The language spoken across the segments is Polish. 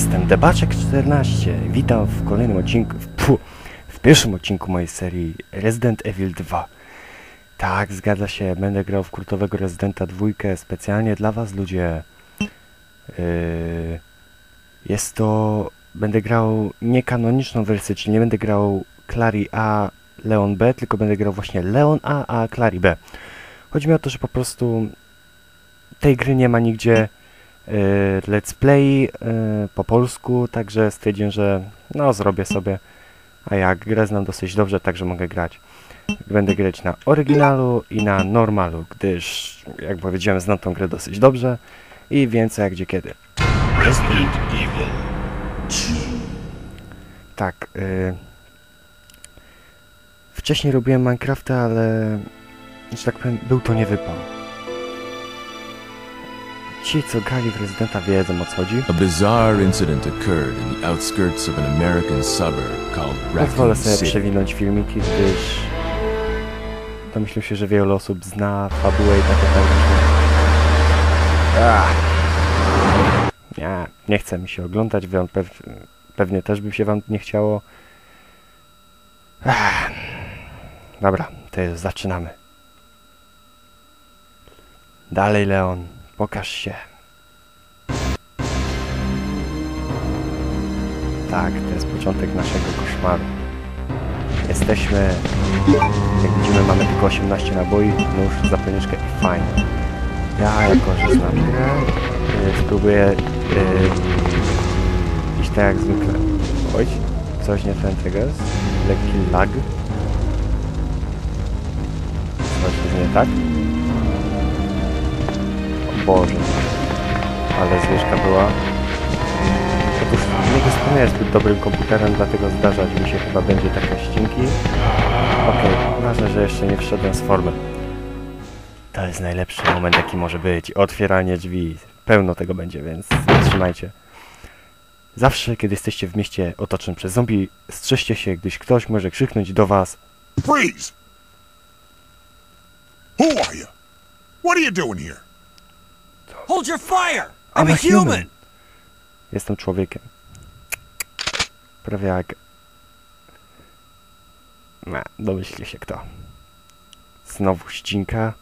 Jestem Debaczek14. Witam w kolejnym odcinku, w, pu, w pierwszym odcinku mojej serii Resident Evil 2. Tak, zgadza się, będę grał w kultowego Residenta 2 specjalnie dla was, ludzie. Yy, jest to... Będę grał niekanoniczną wersję, czyli nie będę grał Clary A, Leon B, tylko będę grał właśnie Leon A, a Clary B. Chodzi mi o to, że po prostu tej gry nie ma nigdzie let's play y, po polsku, także stwierdziłem, że no zrobię sobie, a jak grę znam dosyć dobrze, także mogę grać. Będę grać na oryginalu i na normalu, gdyż, jak powiedziałem, znam tą grę dosyć dobrze i więcej jak gdzie kiedy. Resident Evil 2. Tak, y, wcześniej robiłem Minecrafta, ale, że tak powiem, był to niewypał. Ci, co grali w Residenta wiedzą o co chodzi. A bizarre incident occurred in the outskirts of an American suburb called Pozwolę sobie przewinąć filmiki, gdyż domyślam się, że wiele osób zna fabułę i takie tam Ach. Nie, nie chce mi się oglądać, wam pew, pewnie też by się wam nie chciało. Ach. Dobra, to już zaczynamy. Dalej, Leon, pokaż się. Tak, to jest początek naszego koszmaru. Jesteśmy, jak widzimy, mamy tylko 18 naboi, nóż, zapalniczkę i fajnie. Ja, jako że znam grę, y, spróbuję y, iść tak jak zwykle. Oj, coś nie ten jest. Lekki lag. Coś jest nie tak. Boże. Ale zwyżka była. Otóż nie dysponuję zbyt dobrym komputerem, dlatego zdarzać mi się chyba będzie takie ścinki. Okej, ważne, że jeszcze nie wszedłem z formy. To jest najlepszy moment, jaki może być. Otwieranie drzwi. Pełno tego będzie, więc trzymajcie. Zawsze, kiedy jesteście w mieście otoczonym przez zombie, strzeżcie się, gdyż ktoś może krzyknąć do was Freeze! Who are you? What are you doing here? Hold your fire! I'm I'm, a human. human. Jestem człowiekiem. Prawie jak... No, domyślcie się kto. Znowu ścinka.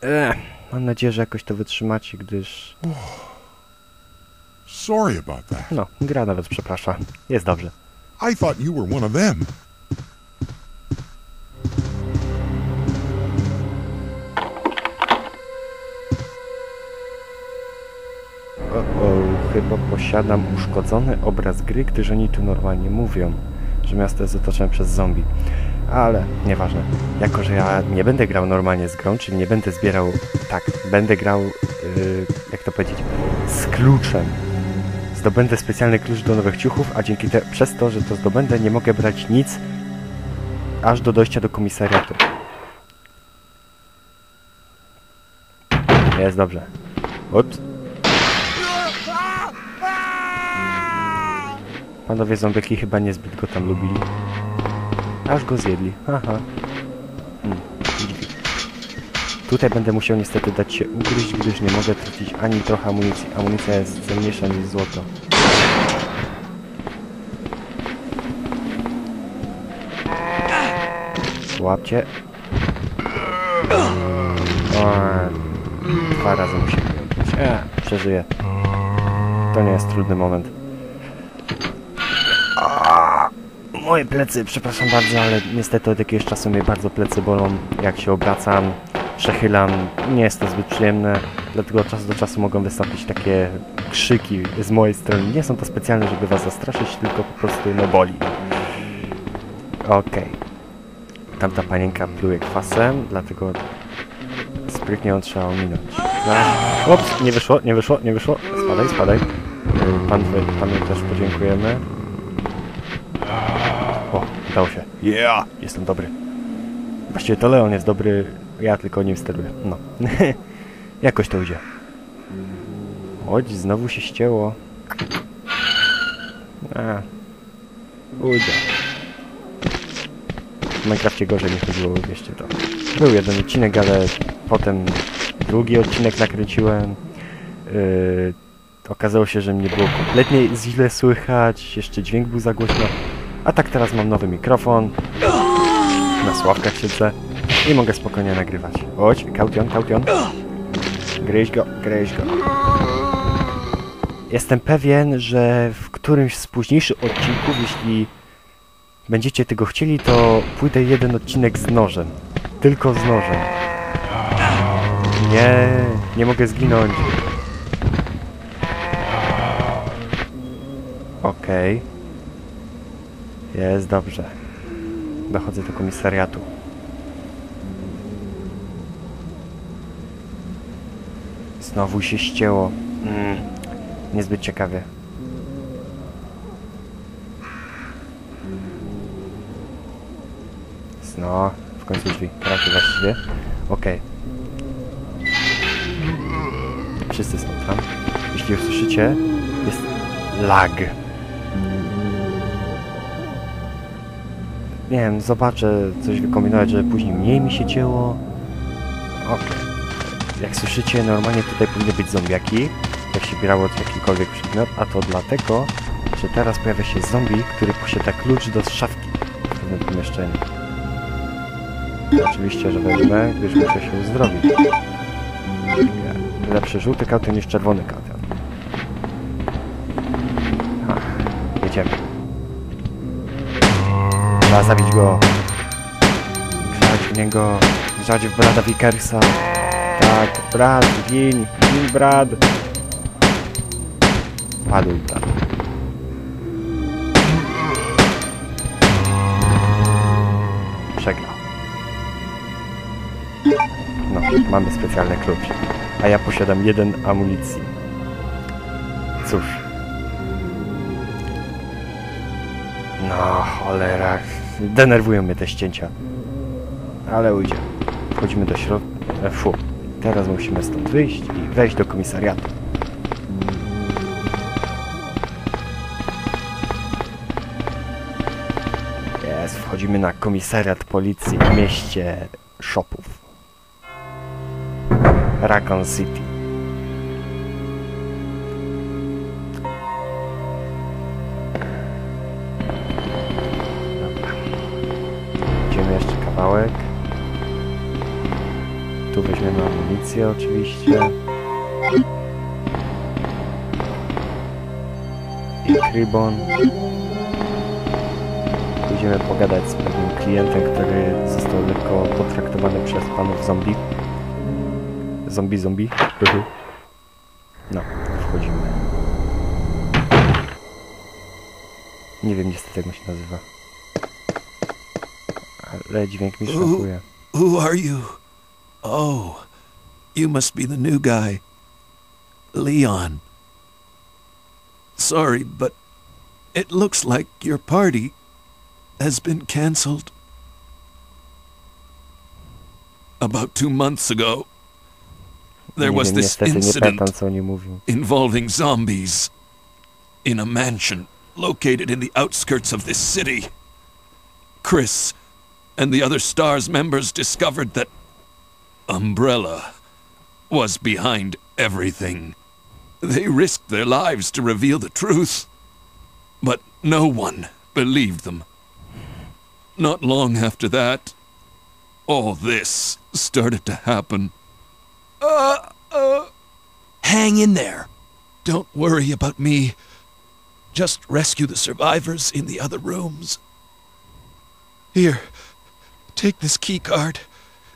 Ech, mam nadzieję, że jakoś to wytrzymacie, gdyż... Sorry about that. No, gra nawet przeprasza. Jest dobrze. I thought you were one of them. Posiadam uszkodzony obraz gry, gdyż oni tu normalnie mówią, że miasto jest otoczone przez zombie. Ale nieważne. Jako, że ja nie będę grał normalnie z grą, czyli nie będę zbierał... Tak, będę grał, yy, jak to powiedzieć, z kluczem. Zdobędę specjalny klucz do nowych ciuchów, a dzięki te, przez to, że to zdobędę, nie mogę brać nic aż do dojścia do komisariatu. Jest dobrze. Ups. Panowie zombieki chyba niezbyt go tam lubili. Aż go zjedli. Haha. Hmm. Tutaj będę musiał niestety dać się ugryźć, gdyż nie mogę tracić ani trochę amunicji. Amunicja jest cenniejsza niż złoto. Łapcie. Dwa razy. E, przeżyję. To nie jest trudny moment. Moje plecy, przepraszam bardzo, ale niestety od jakiegoś czasu mnie bardzo plecy bolą, jak się obracam, przechylam. Nie jest to zbyt przyjemne, dlatego od czasu do czasu mogą wystąpić takie krzyki z mojej strony. Nie są to specjalne, żeby was zastraszyć, tylko po prostu no boli. Okej. Tamta panienka pluje kwasem, dlatego sprytnie ją trzeba ominąć. Raz. Ups, nie wyszło, nie wyszło, nie wyszło. Spadaj, spadaj. Pan, panu też podziękujemy. Udało się. Yeah, jestem dobry. Właściwie to Leon jest dobry, ja tylko nim steruję. No. Jakoś to idzie. Chodź, znowu się ścięło. A. Ujdzie. W Minecrafcie gorzej mi chodziło, wierzcie to. Był jeden odcinek, ale potem drugi odcinek nakręciłem. Yy, okazało się, że mnie było kompletnie źle słychać, jeszcze dźwięk był za głośno. A tak teraz mam nowy mikrofon, na sławkach siedzę i mogę spokojnie nagrywać. Chodź, kaution, kaution. Gryź go, gryź go. Jestem pewien, że w którymś z późniejszych odcinków, jeśli będziecie tego chcieli, to pójdę jeden odcinek z nożem. Tylko z nożem. Nie, nie mogę zginąć. Okej. Jest dobrze. Dochodzę do komisariatu. Znowu się ścięło. Mm, niezbyt ciekawie. No, w końcu drzwi. Kraty właściwie. Okej. Wszyscy są tam. Jeśli usłyszycie, jest lag. Nie wiem, zobaczę coś wykombinować, żeby później mniej mi się cięło. Okej. Jak słyszycie, normalnie tutaj powinny być zombiaki, jak się bierało jakikolwiek przedmiot, a to dlatego, że teraz pojawia się zombie, który posiada klucz do szafki w pewnym pomieszczeniu. Oczywiście, że wezmę, gdyż muszę się uzdrowić. Lepszy żółty kaution niż czerwony kaution. Trzeba zabić go. Grzać w niego. Grzać w Brada Vickersa. Tak, Brad, gin, gin Brad. Padł Brad. Przegrał. No, mamy specjalny klucz. A ja posiadam jeden amunicji. Cóż. No, cholera. Denerwują mnie te ścięcia. Ale ujdzie. Wchodzimy do środka. E, fu. Teraz musimy stąd wyjść i wejść do komisariatu. Jest, wchodzimy na komisariat policji w mieście Shopów. Raccoon City. Amunicję oczywiście. I krybon. Pójdziemy pogadać z pewnym klientem, który został lekko potraktowany przez panów zombie. Zombie, zombie. Uhu. No, wchodzimy. Nie wiem niestety jak on się nazywa. Ale dźwięk mi szokuje. Who are you? Oh, you must be the new guy. Leon. Sorry, but it looks like your party has been cancelled. About two months ago, there was this incident pamiętam co oni mówią. involving zombies in a mansion located in the outskirts of this city. Chris and the other STARS members discovered that Umbrella was behind everything. They risked their lives to reveal the truth, but no one believed them. Not long after that, all this started to happen. Uh, uh, hang in there. Don't worry about me. Just rescue the survivors in the other rooms. Here, take this key card.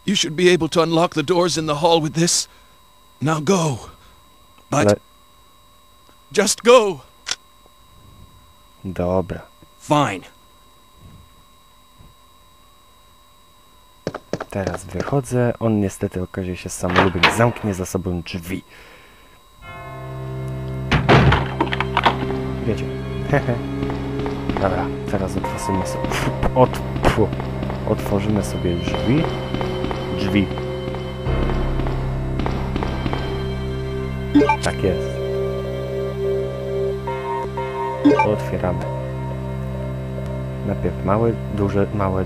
You should be able to unlock the doors in the hall with this. Now go. But Ale just go. dobra. Fine. Teraz wychodzę. On niestety okaże się samolubem zamknie za sobą drzwi. Wiecie. Hehe. Dobra, teraz otworzymy sobie. Pfu. otworzymy sobie drzwi. Drzwi. Tak jest. Otwieramy. Najpierw małe, duże, małe,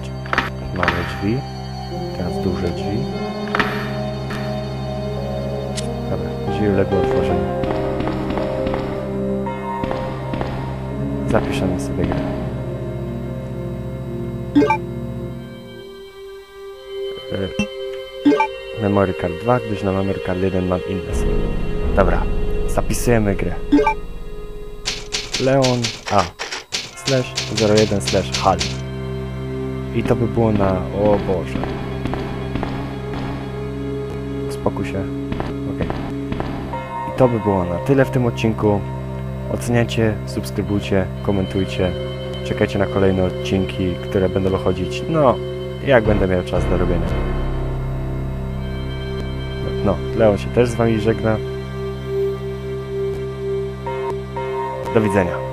małe drzwi. Teraz duże drzwi. Dobra, drzwi uległy otworzeniu. Zapiszemy sobie grę. E, Memory card 2, gdyż na memory card 1 mam inne sobie. Dobra, zapisujemy grę. Leon A. slash 01 slash HAL. I to by było na... o Boże. Spokój się. Okej. I to by było na tyle w tym odcinku. Oceniajcie, subskrybujcie, komentujcie. Czekajcie na kolejne odcinki, które będą wychodzić no, jak będę miał czas do robienia. No, Leon się też z wami żegna do widzenia